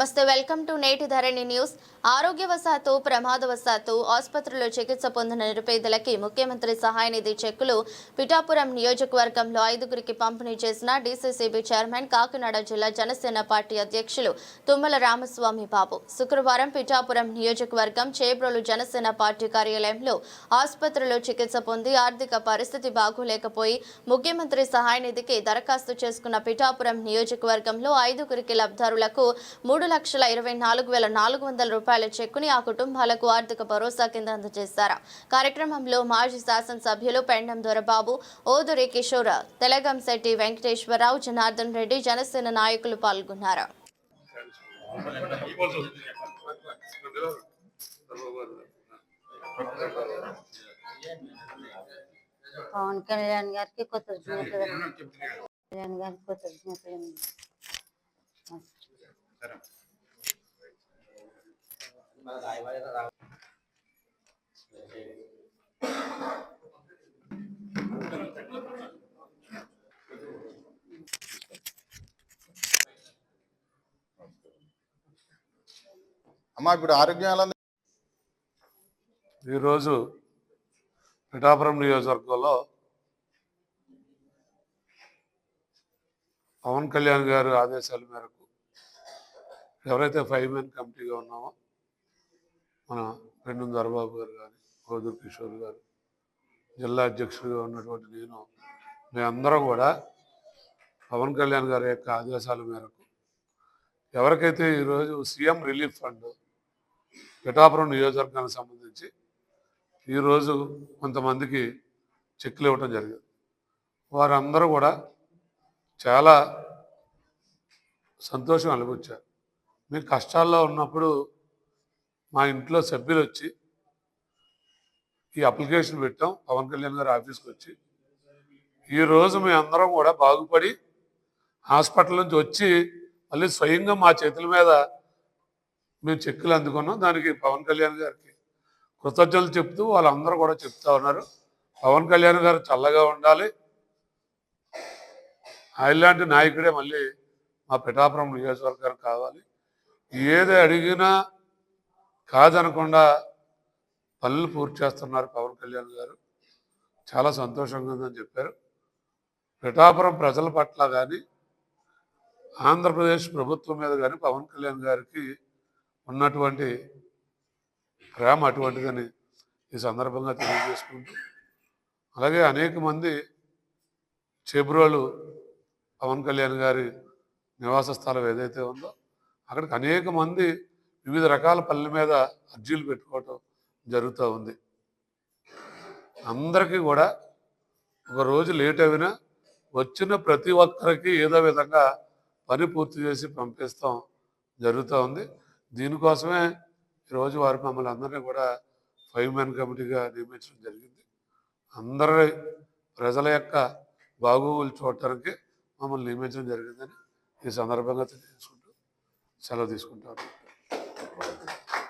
నమస్తే welcome to నేటి ధరణి news. ఆరోగ్యవశాత్తు ప్రమాదవశాత్తు ఆసుపత్రిలో చికిత్స పొందిన నిరుపేదలకి ముఖ్యమంత్రి సహాయ నిధి చెక్కులు పిఠాపురం నియోజకవర్గంలో ఐదుగురికి పంపిణీ చేసిన డీసీసీబీ చైర్మన్ కాకినాడ జిల్లా జనసేన పార్టీ అధ్యక్షులు తుమ్మల రామస్వామి బాబు. శుక్రవారం పిఠాపురం నియోజకవర్గం చేబ్రోలు జనసేన పార్టీ కార్యాలయంలో ఆసుపత్రిలో చికిత్స పొంది ఆర్థిక పరిస్థితి బాగోలేకపోయి ముఖ్యమంత్రి సహాయ నిధికి దరఖాస్తు చేసుకున్న పిఠాపురం నియోజకవర్గంలో ఐదుగురికి లబ్ధారులకు మూడు లక్షల ఇరవై నాలుగు వేల నాలుగు వందల రూపాయల చెక్కుని ఆ కుటుంబాలకు ఆర్థిక భరోసా కింద అందజేశారు. కార్యక్రమంలో మాజీ శాసనసభ్యులు పెండం దొరబాబు ఓదురి కిషోర్ తెలగంశెట్టి వెంకటేశ్వరరావు జనార్దన్ రెడ్డి జనసేన నాయకులు పాల్గొన్నారు. పవన్ కళ్యాణ్ గారికి కృతజ్ఞతలు కళ్యాణ్ గారికి కృతజ్ఞతలు అమ్మా ఇప్పుడు ఆరోగ్యం ఈరోజు పిఠాపురం నియోజకవర్గంలో పవన్ కళ్యాణ్ గారి ఆదేశాల మేరకు ఎవరైతే ఫైవ్ మెన్ కమిటీగా ఉన్నామో మన పెండు దర్బాబు గారు కానీ గోదూర్ కిషోర్ గారు జిల్లా అధ్యక్షుడిగా ఉన్నటువంటి నేను మేమందరం కూడా పవన్ కళ్యాణ్ గారి యొక్క ఆదేశాల మేరకు ఎవరికైతే ఈరోజు సీఎం రిలీఫ్ ఫండ్ పిఠాపురం నియోజకవర్గానికి సంబంధించి ఈరోజు కొంతమందికి చెక్కులు ఇవ్వటం జరిగింది. వారందరూ కూడా చాలా సంతోషం అనుభవించారు మేము కష్టాల్లో ఉన్నప్పుడు మా ఇంట్లో సభ్యులు వచ్చి ఈ అప్లికేషన్ పెట్టాం. పవన్ కళ్యాణ్ గారి ఆఫీస్కి వచ్చి ఈరోజు మేము అందరం కూడా బాగుపడి హాస్పిటల్ నుంచి వచ్చి మళ్ళీ స్వయంగా మా చేతుల మీద మేము చెక్కులు అందుకున్నాం. దానికి పవన్ కళ్యాణ్ గారికి కృతజ్ఞతలు చెప్తూ వాళ్ళందరూ కూడా చెప్తా ఉన్నారు. పవన్ కళ్యాణ్ గారు చల్లగా ఉండాలి. ఆయలాంటి నాయకుడే మళ్ళీ మా పిఠాపురం నియోజకవర్గం కావాలి. ఏది అడిగినా కాదనకుండా పనులు పూర్తి చేస్తున్నారు పవన్ కళ్యాణ్ గారు. చాలా సంతోషంగా ఉందని చెప్పారు. పిఠాపురం ప్రజల పట్ల కానీ ఆంధ్రప్రదేశ్ ప్రభుత్వం మీద కానీ పవన్ కళ్యాణ్ గారికి ఉన్నటువంటి ప్రేమ అటువంటిదని ఈ సందర్భంగా తెలియజేసుకుంటూ అలాగే అనేక మంది చెబ్రోలు పవన్ కళ్యాణ్ గారి నివాస స్థలం ఏదైతే ఉందో అక్కడికి అనేక మంది వివిధ రకాల పనుల మీద అర్జీలు పెట్టుకోవటం జరుగుతూ ఉంది. అందరికీ కూడా ఒక రోజు లేట్ అయినా వచ్చిన ప్రతి ఒక్కరికి ఏదో విధంగా పని పూర్తి చేసి పంపిస్తాం జరుగుతూ ఉంది. దీనికోసమే ఈరోజు వారు మమ్మల్ని అందరినీ కూడా ఫైవ్ మ్యాన్ కమిటీగా నియమించడం జరిగింది. అందరి ప్రజల యొక్క బాగోగులు చూడటానికి మమ్మల్ని నియమించడం జరిగిందని ఈ సందర్భంగా తెలియజేసుకుంటూ సెలవు తీసుకుంటాను. Thank you.